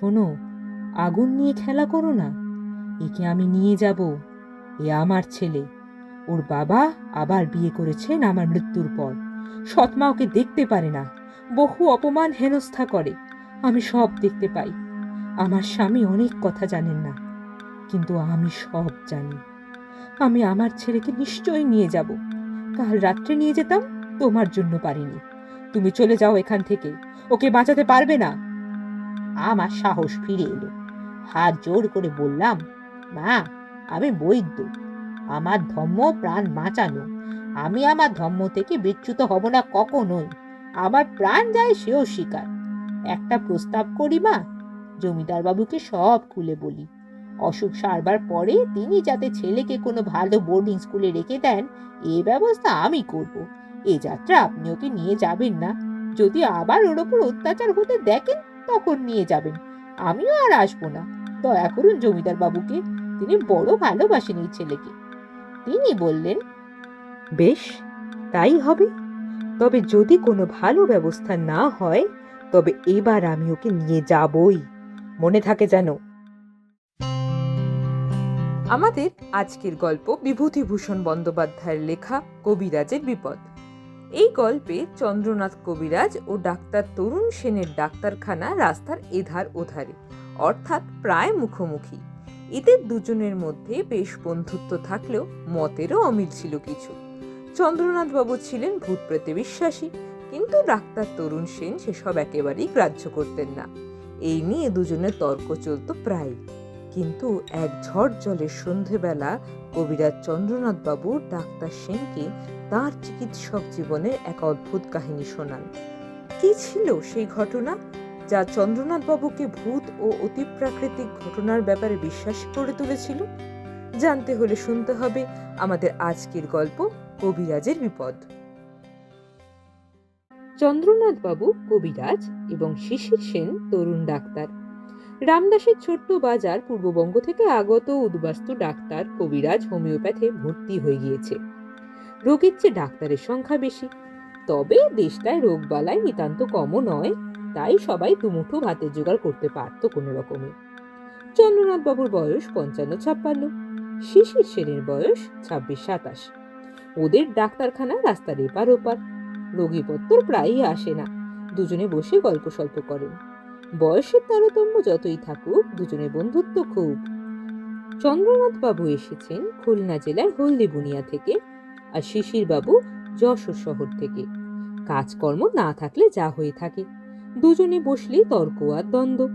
শোনো, আগুন নিয়ে খেলা করো না। একে আমি নিয়ে যাব, এ আমার ছেলে। ওর বাবা আবার বিয়ে করেছেন আমার মৃত্যুর পর। সৎমা ওকে দেখতে পারে না, বহু অপমান হেনস্থা করে। আমি সব দেখতে পাই। আমার স্বামী অনেক কথা জানেন না, কিন্তু আমি সব জানি। আমি আমার ছেলেকে নিশ্চয়ই নিয়ে যাব। কাল রাত্রে নিয়ে যেতাম, তোমার জন্য পারিনি। তুমি চলে যাও এখান থেকে। ওকে বাঁচাতে পারবে না। আমার সাহস ফিরে এলো। হাত জোর করে বললাম, মা, আমি বৈদ্য। আমার ধর্ম প্রাণ বাঁচানো। আমি আমার ধর্ম থেকে বিচ্যুত হব না কখনোই। আমার প্রাণ যায় সেও শিকার। একটা প্রস্তাব করি, মা। জমিদার বাবুকে সব খুলে বলি। অসুখ সারবার পরে তিনি যাতে ছেলেকে কোনো ভালো বোর্ডিং স্কুলে রেখে দেন, এ ব্যবস্থা আমি করব। এ যাত্রা আপনি ওকে নিয়ে যাবেন না। যদি আবার ওর ওপর অত্যাচার হতে দেখেন তখন নিয়ে যাবেন। আমিও আর আসব না। দয়া করুন জমিদার বাবুকে, তিনি বড় ভালোবাসেন এই ছেলেকে। তিনি বললেন, বেশ, তাই হবে। তবে যদি কোনো ভালো ব্যবস্থা না হয়, তবে এবার আমি ওকে নিয়ে যাবই। মনে থাকে যেন। আমাদের আজকের গল্প বিভূতিভূষণ বন্দ্যোপাধ্যায়ের লেখা কবিরাজের বিপদ। এই গল্পে চন্দ্রনাথ কবিরাজ ও ডাক্তার তরুণ সেনের ডাক্তারখানা রাস্তার এধার ওধারে, অর্থাৎ প্রায় মুখোমুখি। এদের দুজনের মধ্যে বেশ বন্ধুত্ব থাকলেও মতেরও অমিল ছিল কিছু। চন্দ্রনাথ বাবু ছিলেন ভূত প্রেতে বিশ্বাসী, কিন্তু ডাক্তার তরুণ সেন সেসব একেবারেই গ্রাহ্য করতেন না। এই নিয়ে দুজনের তর্ক চলত প্রায় কিন্তু এক ঝড় জলের সন্ধেবেলা কবিরাজ চন্দ্রনাথ বাবু ডাক্তার সেনকে তার চিকিৎসক জীবনের এক অদ্ভুত কাহিনী শোনান। কি ছিল সেই ঘটনা? যা চন্দ্রনাথ বাবুকে ভূত ও অতিপ্রাকৃতিক ঘটনার ব্যাপারে বিশ্বাস করে তুলেছিল? জানতে হলে শুনতে হবে আমাদের আজকের গল্প কবিরাজের বিপদ। চন্দ্রনাথ বাবু কবিরাজ এবং শিশির সেন তরুণ ডাক্তার। রামদাসের ছোট্ট বাজার পূর্ববঙ্গ থেকে আগত উদ্বাস্তু ডাক্তার কবিরাজ হোমিওপ্যাথে ভর্তি হয়ে গিয়েছে। রোগীর চেয়ে ডাক্তারের সংখ্যা বেশি। তবে দেশটায় রোগবালাই নিতান্ত কমও নয়, তাই সবাই দুমুঠো ভাতের জোগাড় করতে পারত কোনো রকমে। চন্দ্রনাথ বাবুর বয়স পঞ্চান্ন ছাপ্পান্ন, শিশির সেনের বয়স ছাব্বিশ সাতাশ। ওদের ডাক্তারখানা রাস্তার এপার ওপার। রোগীপত্তর প্রায়ই আসে না, দুজনে বসে গল্প সল্প করেন। বয়সের তারতম্য যতই থাকুক দুজনের বন্ধুত্ব খুব। চন্দ্রনাথ বাবু এসেছেন খুলনা জেলার হলদিবুনিয়া থেকে আর শিশির বাবু যশোর শহর থেকে। কাজকর্ম না থাকলে যা হয়ে থাকে। দুজনে বসলেই তর্ক আর দ্বন্দ্ব।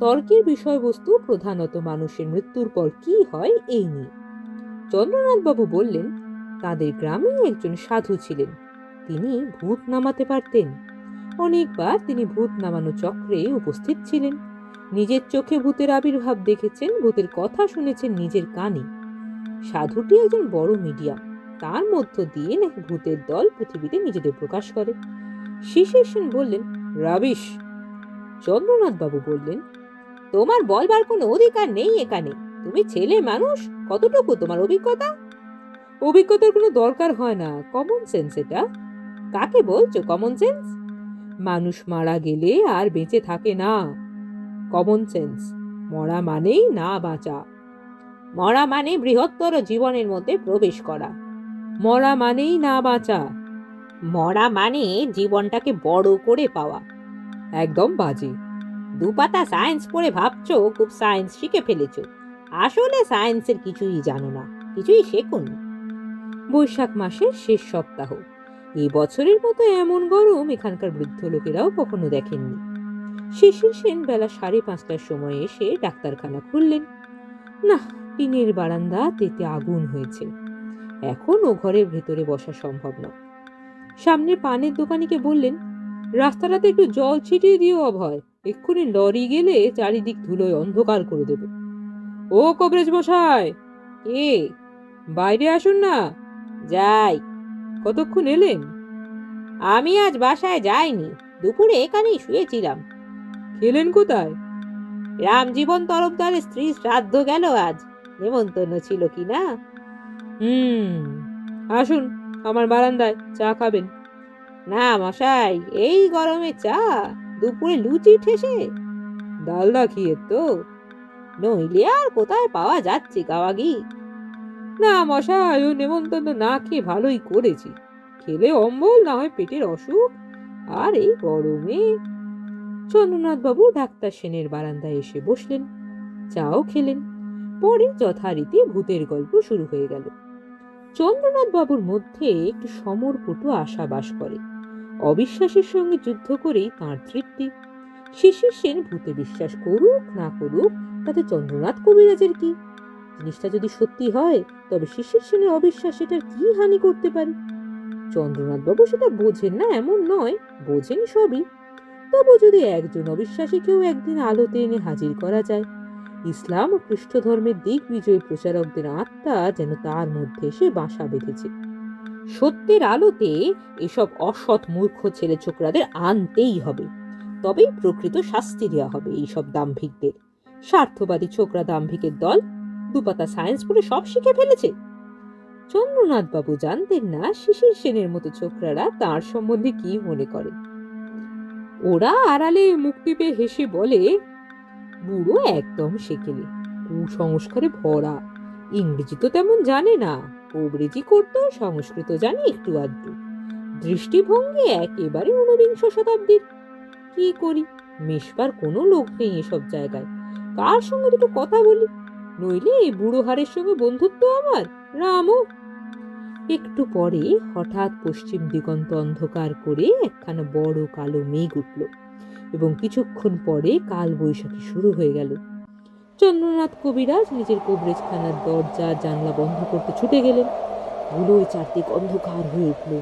তর্কের বিষয়বস্তু প্রধানত মানুষের মৃত্যুর পর কি হয় এই নিয়ে। চন্দ্রনাথ বাবু বললেন, তাদের গ্রামে একজন সাধু ছিলেন। তিনি ভূত নামাতে পারতেন। অনেকবার তিনি ভূত নামানো চক্রে উপস্থিত ছিলেন। নিজের চোখে ভূতের আবির্ভাব দেখেছেন, ভূতের কথা শুনেছেন নিজের কানে। সাধুটি একজন বড় মিডিয়াম। তার মধ্য দিয়ে নাকি ভূতের দল পৃথিবীতে নিজেদের প্রকাশ করে। শিশির সেন বললেন, রাবিশ! চন্দ্রনাথ বাবু বললেন, তোমার বলবার কোনো অধিকার নেই এখানে। তুমি ছেলে মানুষ, কতটুকু তোমার অভিজ্ঞতা? অভিজ্ঞতার কোনো দরকার হয় না। কমন সেন্স এটা। কাকে বলছো কমন সেন্স মানুষ মারা গেলে আর বেঁচে থাকে না। কমন সেন্স মরা মানেই না বাঁচা। মরা মানে বৃহত্তর জীবনের মধ্যে প্রবেশ করা। মরা মানেই না বাঁচা। মরা মানে জীবনটাকে বড় করে পাওয়া। একদম বাজে। দুপাতা সায়েন্স পড়ে ভাবছ, খুব সায়েন্স শিখে ফেলেছো। আসলে সায়েন্সের কিছুই জানো না, কিছুই শেখুন। বৈশাখ মাসের শেষ সপ্তাহ। এই বছরের মতো এমন গরম এখানকার বৃদ্ধ লোকেরাও কখনো দেখেননি। শিশির সেন বেলা সাড়ে পাঁচটার সময় এসে ডাক্তারখানা খুললেন। না, টিনের বারান্দা তেতে আগুন হয়েছে। এখন ও ঘরের ভেতরে বসা সম্ভব না সামনে পানের দোকানিকে বললেন, রাস্তাটাতে একটু জল ছিটিয়ে দিও অভয়। এক্ষুনি লরি গেলে চারিদিক ধুলোয় অন্ধকার করে দেবে। ও কবরেজ মশাই! এ বাইরে আসুন না। যাই। কতক্ষণ এলেন? আমি আজ বাসায় যাইনি, দুপুরে এখানেই শুয়েছিলাম। খেলেন কোথায়? রামজীবন তরফদারের স্ত্রী শ্রাদ্ধ গেল আজ, নেমন্তন্ন ছিল কি না? হুম, আসুন আমার বারান্দায় চা খাবেন। না মশাই, এই গরমে চা, দুপুরে লুচি ঠেসে? ডালদা খেয়ে তো। নইলে আর কোথায় পাওয়া যাচ্ছে গাওয়াগি? না মশাই, ও নেমন্তন্ন না খেয়ে ভালোই করেছি। খেলে অম্বল, না হয় পেটের অসুখ? আর এই গরমে? চন্দ্রনাথ বাবু ডাক্তার সেনের বারান্দায় এসে বসলেন। চাও খেলেন। পরে যথারীতি ভূতের গল্প শুরু হয়ে গেল। চন্দ্রনাথ বাবুর মধ্যে একটু সমরপটু আশা বাস করে। অবিশ্বাসের সঙ্গে যুদ্ধ করেই তাঁর তৃপ্তি। শিশির সেন ভূতে বিশ্বাস করুক, না করুক, তাতে চন্দ্রনাথ কবিরাজের কি? জিনিসটা যদি সত্যি হয়, তবে শিশির সেনের অবিশ্বাস এটার কি হানি করতে পারে? চন্দ্রনাথ বাবু সেটা বোঝেন না, এমন নয় বোঝেন সবই। তবু যদি একজন অবিশ্বাসীকেও একদিন আলোতে এনে হাজির করা যায়, ইসলাম ও খ্রিস্ট ধর্মের দিক বিজয়ী প্রচারকদের আত্মা যেন তার মধ্যে এসে বাসা বেঁধেছে। সত্যের আলোতে এসব অসৎ মূর্খ ছেলে ছোকরাদের আনতেই হবে। তবেই প্রকৃত শাস্তি দেওয়া হবে এইসব দাম্ভিকদের। স্বার্থবাদী ছোকরা দাম্ভিকের দল দুপাতা সায়েন্স পড়ে সব শিখে ফেলেছে। চন্দ্রনাথ বাবু জানতেন না শিশির সেনের মতো ছোকরারা তার সম্বন্ধে কি মনে করে। ওরা আড়ালে মুক্তি পেয়ে হেসে বলে, বুড়ো একদম সেকেলে কুসংস্কারে ভরা। ইংরেজি তো তেমন জানে না। কবরেজি করতো, সংস্কৃত জানে একটু আধটু। দৃষ্টিভঙ্গি একেবারে ঊনবিংশ শতাব্দীর। কি করি? মেশবার কোনো লোক নেই এসব জায়গায়। কার সঙ্গে দুটো কথা বলি? নইলে এই বুড়ো হারের সঙ্গে বন্ধুত্ব আমার? রামও একটু পরে হঠাৎ পশ্চিম দিগন্ত অন্ধকার করে একখানা বড় কালো মেঘ উঠল এবং কিছুক্ষণ পরে কাল বৈশাখী শুরু হয়ে গেল। চন্দ্রনাথ কবিরাজ নিজের কবরেজখানার দরজা, জানলা বন্ধ করতে ছুটে গেলেন। ধুলোয় চারদিক অন্ধকার হয়ে উঠল।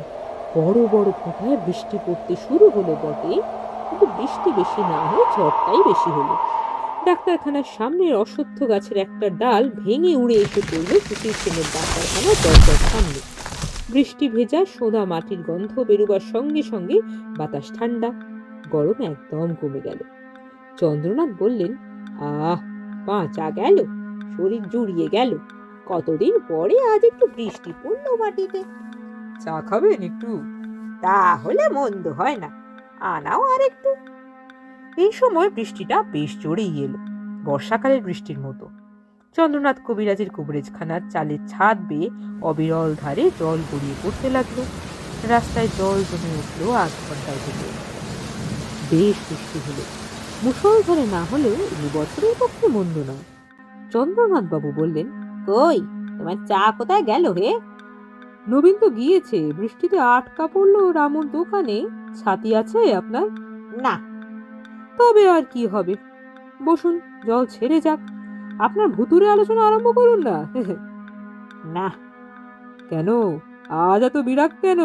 বড় বড় ফোঁটায় বৃষ্টি পড়তে শুরু হলো বটে, কিন্তু বৃষ্টি বেশি না হয়ে ঝড়টাই বেশি হলো। ডাক্তারখানার সামনের অশ্বত্থ গাছের একটা ডাল ভেঙে উড়ে এসে পড়ল সুশীল সেনের ডাক্তারখানার দরজার সামনে। বৃষ্টি ভেজা সোদা মাটির গন্ধ বেরোবার সঙ্গে সঙ্গে বাতাস ঠান্ডা, গরম একদম কমে গেল। চন্দ্রনাথ বললেন, আহ, বাঁচা গেল, শরীর জুড়িয়ে গেল, কতদিন পরে আজ একটু বৃষ্টি পড়ল মাটিতে? চা খাবেন একটু? তাহলে মন্দ হয় না, আনাও আর একটু এই সময় বৃষ্টিটা বেশ জোরেই এলো, বর্ষাকালের বৃষ্টির মতো। চন্দ্রনাথ কবিরাজের কবরেজখানার চালের ছাদ বেয়ে অবিরল ধারে জল গড়িয়ে পড়তে লাগল। রাস্তায় জল জমে উঠল আধ ঘণ্টার ভেতর বেশ বৃষ্টি হলো। মুসলধারে না হলেও এই বছরের পক্ষে মন্দ নয়। চন্দ্রনাথ বাবু বললেন, কই, তোমার চা কোথায় গেল হে? নবীন তো গিয়েছে, বৃষ্টিতে আটকা পড়ল রামুর দোকানে। ছাতি আছে আপনার? না তবে আর কি হবে? বসুন, জল ছেড়ে যাক। আপনার ভুতুরে আলোচনা আরম্ভ করুন না। না। কেন? আজ এত বিরাগ কেন?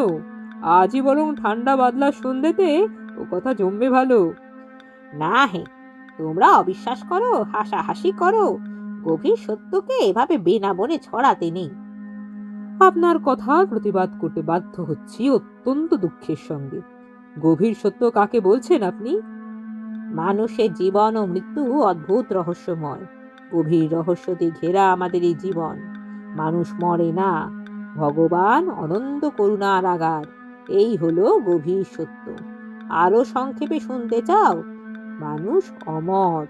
আজই বরং ঠান্ডা বাদলার সন্ধ্যেতে ও কথা জমবে ভালো। না হে, তোমরা অবিশ্বাস করো, হাসাহাসি করো। গভীর সত্যকে এভাবে বেনা বনে ছড়াতে নেই। আপনার কথা প্রতিবাদ করতে বাধ্য হচ্ছি অত্যন্ত দুঃখের সঙ্গে। গভীর সত্য কাকে বলছেন আপনি? মানুষের জীবন ও মৃত্যু অদ্ভুত রহস্যময়। গভীর রহস্য দিয়ে ঘেরা আমাদের এই জীবন। মানুষ মরে না। ভগবান অনন্ত করুণার আগার। এই হলো গভীর সত্য। আরও সংক্ষেপে শুনতে চাও? মানুষ অমর।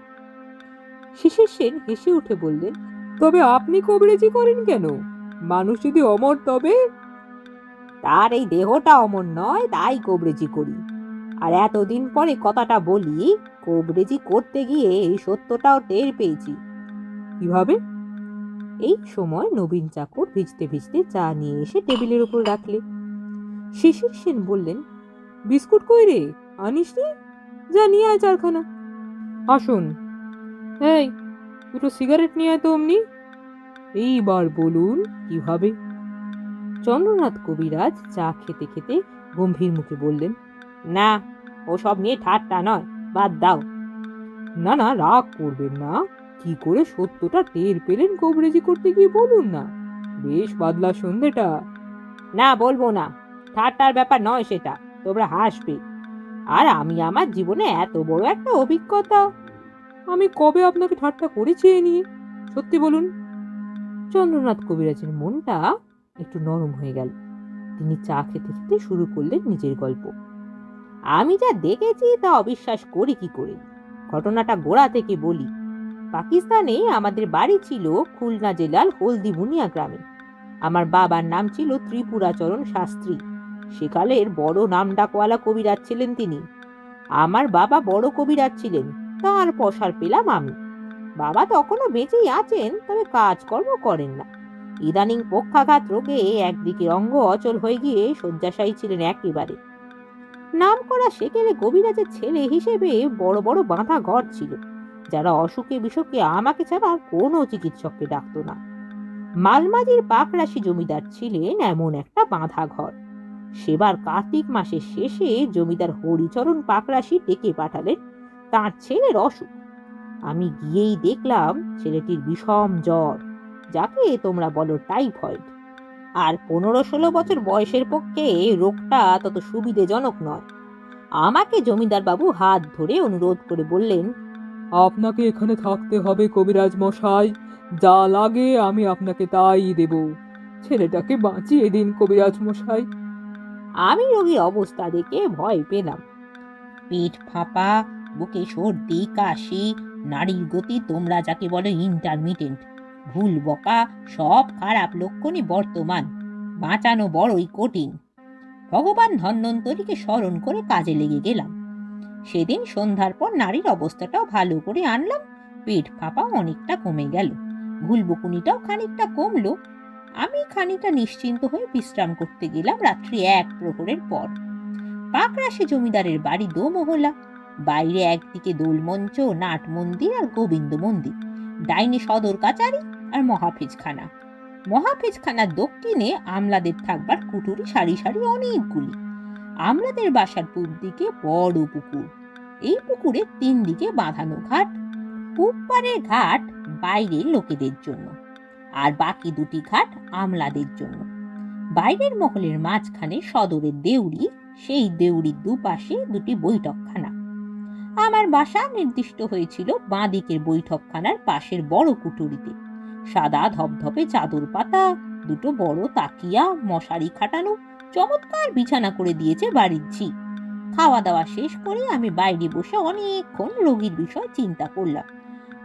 শিশির সেন হেসে উঠে বললেন, তবে আপনি কবরেজি করেন কেন? মানুষ যদি অমর তবে? তার এই দেহটা অমর নয়, তাই কবরেজি করি। আর এতদিন পরে কথাটা বলি, কবরেজি করতে গিয়ে এই সত্যটাও টের পেয়েছি। কীভাবে? এই সময় নবীন চাকর ভিজতে ভিজতে চা নিয়ে এসে টেবিলের উপর রাখলে। শিশির সেন বললেন, বিস্কুট কই রে? আনিস নি? যা নিয়ে আয় চারখানা। আসুন। এই, দুটো সিগারেট নিয়ে আয় তো অমনি। এইবার বলুন, কীভাবে? চন্দ্রনাথ কবিরাজ চা খেতে খেতে গম্ভীর মুখে বললেন না, ওসব নিয়ে ঠাট্টা নয়, বাদ দাও। না না, রাগ করবেন না। কি করে সত্যটা টের পেলেন কবরেজি করতে গিয়ে বলুন না? বেশ বাদলা সন্ধেটা। না, বলব না। ঠাট্টার ব্যাপার নয় সেটা, তোমরা হাসবে। আর আমি আমার জীবনে এত বড় একটা অভিজ্ঞতা। আমি কবে আপনাকে ঠাট্টা করেছি এ নিয়ে? সত্যি বলুন। চন্দ্রনাথ কবিরাজের মনটা একটু নরম হয়ে গেল। তিনি চা খেতে খেতে শুরু করলেন নিজের গল্প। আমি যা দেখেছি তা অবিশ্বাস করি কি করে? ঘটনাটা গোড়া থেকে বলি। পাকিস্তানে আমাদের বাড়ি ছিল খুলনা জেলার হলদিবুনিয়া গ্রামে। আমার বাবার নাম ছিল ত্রিপুরাচরণ শাস্ত্রী। সেকালের বড় নাম ডাকওয়ালা কবিরাজ ছিলেন তিনি। আমার বাবা বড় কবিরাজ ছিলেন, তার পসার পেলাম আমি। বাবা তখনও বেঁচেই আছেন, তবে কাজকর্ম করেন না। ইদানিং পক্ষাঘাত রোগে একদিকে অঙ্গ অচল হয়ে গিয়ে শয্যাশায়ী ছিলেন একেবারে। নাম করা সেকেলে কবিরাজের ছেলে হিসেবে বড় বড় বাঁধা ঘর ছিল। যারা অসুখে বিসুখে আমাকে ছাড়া আর কোনো চিকিৎসককে ডাকতো না। মালমাজির পাকরাশি জমিদার ছিলেন এমন একটা বাঁধা ঘর। সেবার কার্তিক মাসের শেষে জমিদার হরিচরণ পাকরাশি ডেকে পাঠালেন তার ছেলের অসুখ। আমি গিয়েই দেখলাম ছেলেটির বিষম জ্বর, যাকে তোমরা বলো টাইফয়েড। আর পনেরো ষোলো বছর বয়সের পক্ষে রোগটা তত সুবিধেজনক নয়। আমাকে জমিদার বাবু হাত ধরে অনুরোধ করে বললেন আপনাকে এখানে থাকতে হবে কবিরাজ মশাই যা লাগে আমি আপনাকে তাই দেব। ছেলেটাকে বাঁচিয়ে দিন কবিরাজ মশাই। আমি রোগীর অবস্থা দেখে ভয় পেলাম। পেট ফাঁপা বুকে সর্দি কাশি নারীর গতি তোমরা যাকে বলো ইন্টারমিটেন্ট ভুল বকা, সব খারাপ লক্ষণই বর্তমান। বাঁচানো বড়ই কঠিন। ভগবান ধন্বন্তরীকে স্মরণ করে কাজে লেগে গেলাম। সেদিন সন্ধ্যার পর নারীর অবস্থাটাও ভালো করে আনলাম। পেট ফাঁপা অনেকটা কমে গেল। ভুলবকুনিটাও খানিকটা কমলো। আমি খানিকটা নিশ্চিন্ত হয়ে বিশ্রাম করতে গেলাম রাত্রি এক প্রহরের পর। পাকরাশি জমিদারের বাড়ি দোমহলা। বাইরে একদিকে দোলমঞ্চ নাট মন্দির আর গোবিন্দ মন্দির। ডাইনি সদর কাচারি আর মহাফেজখানা। মহাফেজখানার দক্ষিণে আমলাদের থাকবার কুটুরি সারি সারি অনেকগুলি। আমলাদের বাসার পূব দিকে বড় পুকুর। এই পুকুরে তিন দিকে বাঁধানো ঘাট। পূব ঘাট বাইরের লোকেদের জন্য আর বাকি দুটি ঘাট আমলাদের জন্য। বাইরের মহলের মাঝখানে সদরের দেউড়ি, সেই দেউড়ির দুপাশে দুটি বৈঠকখানা। আমার বাসা নির্দিষ্ট হয়েছিল বাঁদিকের বৈঠকখানার পাশের বড় কুটুরিতে। সাদা ধপধপে চাদর পাতা, দুটো বড় তাকিয়া, মশারি খাটানো, চমৎকার বিছানা করে দিয়েছে বাড়ির ঝি। খাওয়া দাওয়া শেষ করে আমি বাইরে বসে অনেকক্ষণ রোগীর বিষয় চিন্তা করলাম।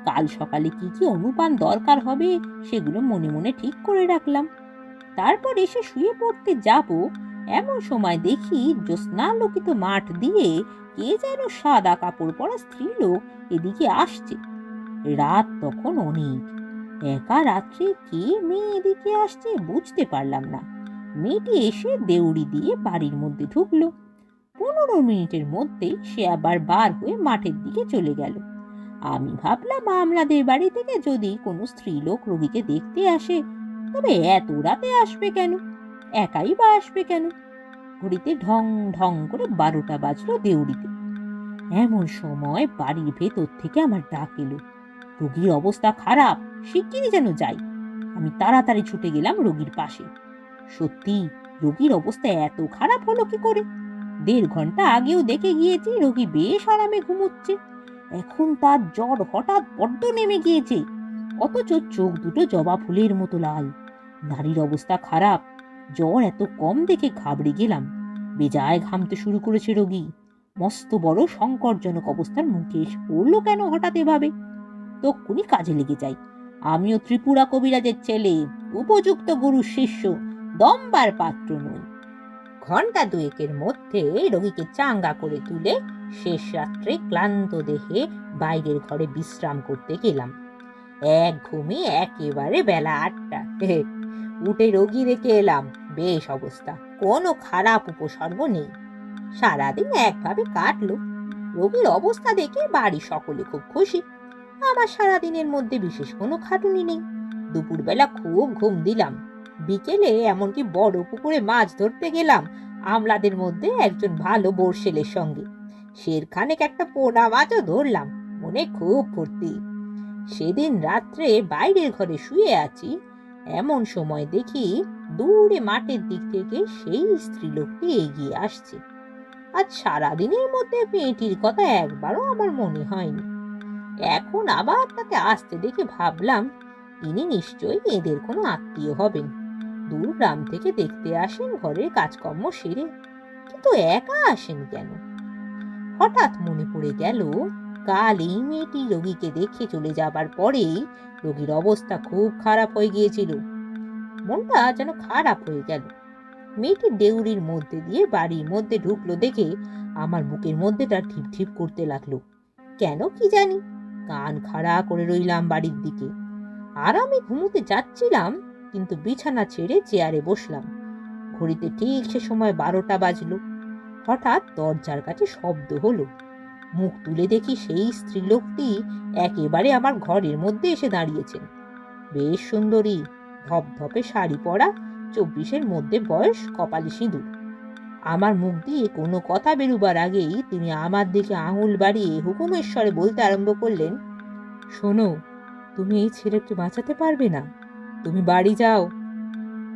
কাল সকালে কি কি অনুপান দরকার হবে সেগুলো মনে মনে ঠিক করে রাখলাম। তারপর এসে শুয়ে পড়তে যাব, এমন সময় দেখি জ্যোৎস্নালোকিত মাঠ দিয়ে কে যেন সাদা কাপড় পরা স্ত্রীলোক এদিকে আসছে। রাত তখন অনেক। একা রাত্রে কে মেয়ে এদিকে আসছে বুঝতে পারলাম না। মেয়েটি এসে দেউড়ি দিয়ে বাড়ির মধ্যে ঢুকলো। পনেরো মিনিটের মধ্যেই সে আবার বার হয়ে মাঠের দিকে চলে গেল। আমি ভাবলাম আমলাদের বাড়ি থেকে যদি কোনো স্ত্রীলোক রোগীকে দেখতে আসে, তবে এত রাতে আসবে কেন? একাই বা আসবে কেন? ঘড়িতে ঢং ঢং করে বারোটা বাজলো দেউড়িতে। এমন সময় বাড়ির ভেতর থেকে আমার ডাক এলো। রোগীর অবস্থা খারাপ, শিগগিরই যেন যাই। আমি তাড়াতাড়ি ছুটে গেলাম রোগীর পাশে। সত্যি, রোগীর অবস্থা এত খারাপ হলো কি করে? দেড় ঘণ্টা আগেও দেখে গিয়েছি রোগী বেশ আরামে ঘুমোচ্ছে। এখন তার জ্বর হঠাৎ বড্ড নেমে গিয়েছে। অথচ চোখ দুটো জবা ফুলের মতো লাল। নারীর অবস্থা খারাপ জ্বর এত কম দেখে ঘাবড়ে গেলাম। বেজায় ঘামতে শুরু করেছে রোগী। মস্ত বড় সংকটজনক অবস্থার মুখে এসে পড়ল কেন হঠাৎ এভাবে? তক্ষুনি কাজে লেগে যাই। আমিও ত্রিপুরা কবিরাজের ছেলে, উপযুক্ত গুরু শিষ্য, দম্বার পাত্র নই। ঘণ্টা দুয়েকের মধ্যে রোগীকে চাঙ্গা করে তুলে শেষ রাত্রে ক্লান্ত দেহে বাইরের ঘরে বিশ্রাম করতে গেলাম। এক ঘুমে একেবারে বেলা আটটা। উঠে রোগী রেখে এলাম। বেশ অবস্থা। কোনো খারাপ উপসর্গ নেই। সারাদিন একভাবে কাটলো। রোগীর অবস্থা দেখে বাড়ি সকলে খুব খুশি। আমার সারাদিনের মধ্যে বিশেষ কোনো খাটুনি নেই। দুপুরবেলা খুব ঘুম দিলাম। বিকেলে এমনকি বড় পুকুরে মাছ ধরতে গেলাম। আমলাদের মধ্যে একজন ভালো বর্ষেলের সঙ্গে। শেরখানেক একটা পোনা মাছও ধরলাম। মনে খুব ফুর্তি। সেদিন রাত্রে বাইরের ঘরে শুয়ে আছি। এমন সময় দেখি দূরে মাঠের দিক থেকে সেই স্ত্রীলোকটি এগিয়ে আসছে। আজ সারাদিনের মধ্যে মেয়েটির কথা একবারও আমার মনে হয়নি। এখন আবার তাকে আসতে দেখে ভাবলাম, ইনি নিশ্চয়ই এদের কোনো আত্মীয় হবেন। দূর গ্রাম থেকে দেখতে আসেন, ঘরের কাজকর্ম সেরে। কিন্তু একা আসেন কেন? হঠাৎ মনে পড়ে গেল, কাল এই মেয়েটি রোগীকে দেখে চলে যাবার পরেই রোগীর অবস্থা খুব খারাপ হয়ে গিয়েছিল। মনটা যেন খারাপ হয়ে গেল। মেয়েটি দেউরির মধ্যে দিয়ে বাড়ির মধ্যে ঢুকলো দেখে আমার বুকের মধ্যেটা ঠিপ ঠিপ করতে লাগল। কেন কি জানি? কান খাড়া করে রইলাম বাড়ির দিকে। আর আমি ঘুমোতে যাচ্ছিলাম, কিন্তু বিছানা ছেড়ে চেয়ারে বসলাম। ঘড়িতে ঠিক সে সময় বারোটা বাজলো। হঠাৎ দরজার কাছে শব্দ হলো। মুখ তুলে দেখি সেই স্ত্রীলোকটি একেবারে আমার ঘরের মধ্যে এসে দাঁড়িয়েছেন। বেশ সুন্দরী ধপধপে শাড়ি পরা চব্বিশের মধ্যে বয়স কপালে সিঁদুর। আমার মুখ দিয়ে কোনো কথা বেরুবার আগেই তিনি আমার দিকে আঙুল বাড়িয়ে হুকুমেশ্বরে বলতে আরম্ভ করলেন, শোনো, তুমি এই ছেলেকে বাঁচাতে পারবে না। তুমি বাড়ি যাও।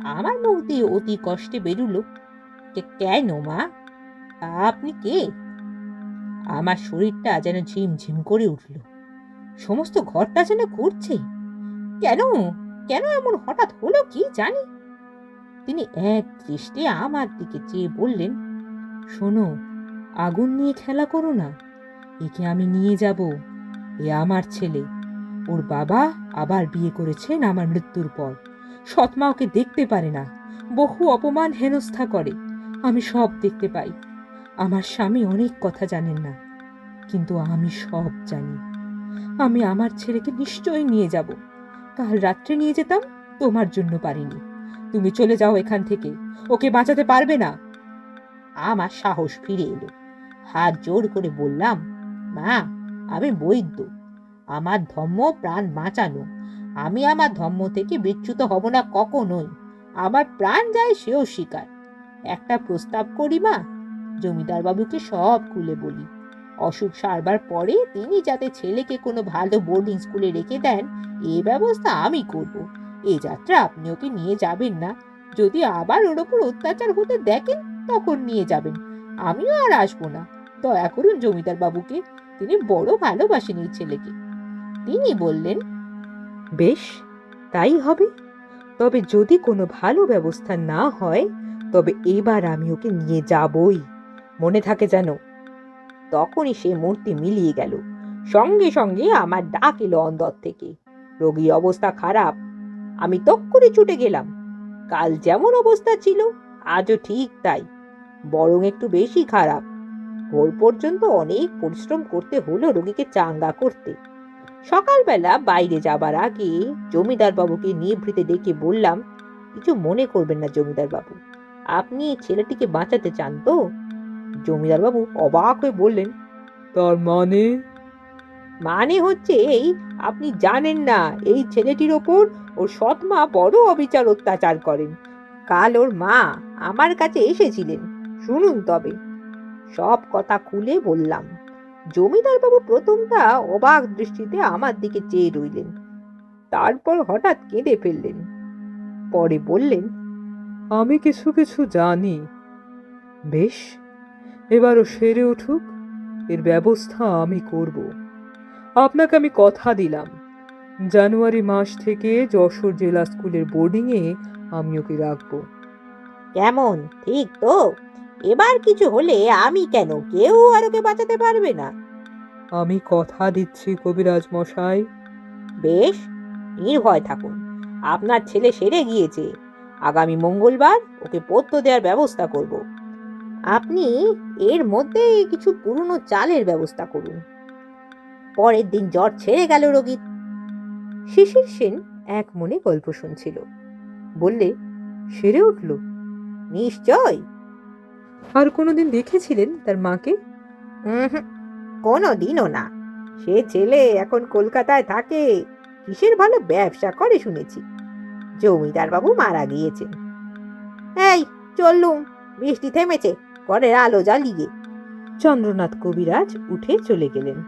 আমার মুখ দিয়ে অতি কষ্টে বেরুলো, "কে- কেন মা? আপনি কে? আমার শরীরটা যেন ঝিমঝিম করে উঠল। সমস্ত ঘরটা যেন ঘুরছে কেন? কেন এমন হঠাৎ হলো কি জানি? তিনি এক দৃষ্টে আমার দিকে চেয়ে বললেন, শোনো, আগুন নিয়ে খেলা করো না, একে আমি নিয়ে যাব, এ আমার ছেলে। ওর বাবা আবার বিয়ে করেছেন আমার মৃত্যুর পর। সৎমা ওকে দেখতে পারে না, বহু অপমান হেনস্থা করে, আমি সব দেখতে পাই। আমার স্বামী অনেক কথা জানেন না, কিন্তু আমি সব জানি। আমি আমার ছেলেকে নিশ্চয়ই নিয়ে যাব। কাল রাত্রে নিয়ে যেতাম, তোমার জন্য পারিনি। তুমি চলে যাও এখান থেকে, ওকে বাঁচাতে পারবে না। আমার সাহস ফিরে এলো। হাত জোর করে বললাম, মা, আমি বৈদ্য। আমার ধর্ম প্রাণ বাঁচানো। আমি আমার ধর্ম থেকে বিচ্যুত হব না কখনোই। আমার প্রাণ যায় সেও শিকার। একটা প্রস্তাব করি মা, জমিদার বাবুকে সব খুলে বলি। অসুখ সারবার পরে তিনি যাতে ছেলেকে কোনো ভালো বোর্ডিং স্কুলে রেখে দেন, এ ব্যবস্থা আমি করব। এ যাত্রা আপনি ওকে নিয়ে যাবেন না। যদি আবার ওর ওপর অত্যাচার হতে দেখেন, তখন নিয়ে যাবেন। আমিও আর আসব না। দয়া করুন জমিদার বাবুকে, তিনি বড় ভালোবাসেন এই ছেলেকে। তিনি বললেন, বেশ, তাই হবে। তবে যদি কোনো ভালো ব্যবস্থা না হয়, তবে এবার আমি ওকে নিয়ে যাবই। মনে থাকে যেন তখনই সে মূর্তি মিলিয়ে গেল। সঙ্গে সঙ্গে আমার ডাক এলো অন্দর থেকে। রোগীর অবস্থা খারাপ। আমি তক্ষুনি ছুটে গেলাম। কাল যেমন অবস্থা ছিল, আজও ঠিক তাই। বরং একটু বেশি খারাপ। ভোর পর্যন্ত অনেক পরিশ্রম করতে হলো রোগীকে চাঙ্গা করতে। সকালবেলা বাইরে যাবার আগে জমিদার বাবুকে নিভৃতে ডেকে বললাম, কিছু মনে করবেন না জমিদার বাবু আপনি ছেলেটিকে বাঁচাতে চান তো? জমিদার বাবু অবাক হয়ে বললেন, তার মানে? মানে হচ্ছে এই, আপনি জানেন না, এই ছেলেটির ওপর ওর সৎমা বড় অবিচার অত্যাচার করেন। কাল ওর মা আমার কাছে এসেছিলেন, শুনুন তবে। সব কথা খুলে বললাম। জমিদার বাবু প্রথমটা অবাক দৃষ্টিতে আমার দিকে চেয়ে রইলেন। তারপর হঠাৎ কেঁদে ফেললেন। পরে বললেন, আমি কিছু কিছু জানি। বেশ এবারও সেরে উঠুক এর ব্যবস্থা আমি করব। আপনাকে আমি কথা দিলাম। জানুয়ারি মাস থেকে যশোর জেলা স্কুলের বোর্ডিংয়ে আমি ওকে রাখব। কেমন? ঠিক তো। এবার কিছু হলে আমি কেন? কেউ আর ওকে বাঁচাতে পারবে না। আমি কথা দিচ্ছি কবিরাজ মশাই। বেশ নির্ভয় থাকুন। আপনার ছেলে সেরে গিয়েছে। আগামী মঙ্গলবার ওকে পত্য দেওয়ার ব্যবস্থা করব। আপনি এর মধ্যে কিছু পুরনো চালের ব্যবস্থা করুন। পরের দিন জ্বর ছেড়ে গেল রোগীর শিশির সেন এক মনে গল্প শুনছিল। বললে, সেরে উঠল। নিশ্চয়? আর কোনোদিন দেখেছিলেন তার মাকে? কোনো দিনও না। সে ছেলে এখন কলকাতায় থাকে। কিসের ভালো ব্যবসা করে শুনেছি। জমিদার বাবু মারা গিয়েছেন। এই, চললুম, বৃষ্টি থেমেছে। ঘরের আলো জ্বালিয়ে চন্দ্রনাথ কবিরাজ উঠে চলে গেলেন।